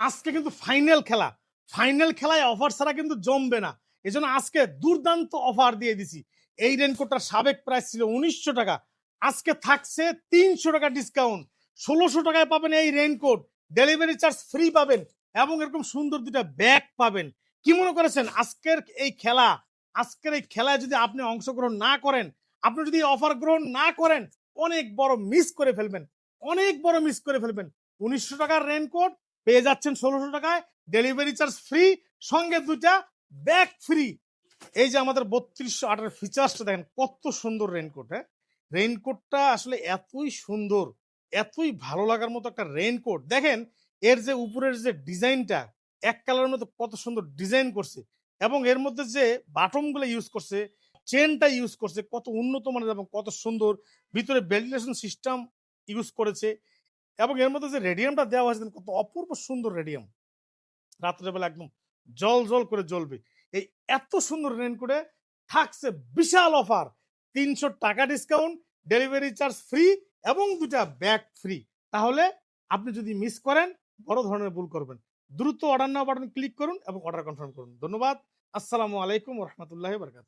আজকে কিন্তু ফাইনাল খেলা। ফাইনাল খেলায় অফার ছাড়া কিন্তু জমবে না। এজন্য আজকে দুর্দান্ত অফার দিয়ে দিছি। এই রেনকোটটার সাবেক প্রাইস ছিল উনিশশো টাকা। আজকে থাকছে তিনশো টাকা ডিসকাউন্ট ষোলোশো টাকায় পাবেন এই রেনকোট ডেলিভারি চার্জ ফ্রি পাবেন এবং এরকম সুন্দর দুটা ব্যাগ পাবেন। কি মনে করেছেন? আজকের এই খেলা, আজকের এই খেলায় যদি আপনি অংশগ্রহণ না করেন, আপনি যদি অফার গ্রহণ না করেন, অনেক বড় মিস করে ফেলবেন। অনেক বড় মিস করে ফেলবেন। উনিশশো টাকার রেনকোট পেয়ে যাচ্ছেন ষোলোশো টাকায়। ডেলিভারি চার্জ ফ্রি সঙ্গে দুটা ব্যাগ ফ্রি এই যে আমাদের বত্রিশশো আটের ফিচার্সটা দেখেন, কত সুন্দর রেনকোট হ্যাঁ? রেইনকোটটা আসলে এতই সুন্দর, এতই ভালো লাগার মতো একটা রেইনকোট দেখেন, এর যে উপরের যে ডিজাইনটা এক কালারের মতো কত সুন্দর ডিজাইন করছে এবং এর মধ্যে যে বাটনগুলো ইউজ করছে চেনটা ইউজ করছে, কত উন্নত মানের এবং কত সুন্দর। ভিতরে ভেন্টিলেশন সিস্টেম ইউজ করেছে। এবং এর মধ্যে যে রেডিয়ামটা দেওয়া হয়েছে কত অপূর্ব সুন্দর রেডিয়াম রাত্রেবেলা একদম জল জল করে জ্বলবে। এই এত সুন্দর রেনকোটে থাকছে বিশাল অফার তিনশো টাকা ডিসকাউন্ট ডেলিভারি চার্জ ফ্রি এবং দুটা ব্যাগ ফ্রি তাহলে আপনি যদি মিস করেন, বড় ধরনের ভুল করবেন। দ্রুত অর্ডার নাও বাটন ক্লিক করুন এবং অর্ডার কনফার্ম করুন। ধন্যবাদ। আসসালামু আলাইকুম রহমতুল্লাহ বরকাত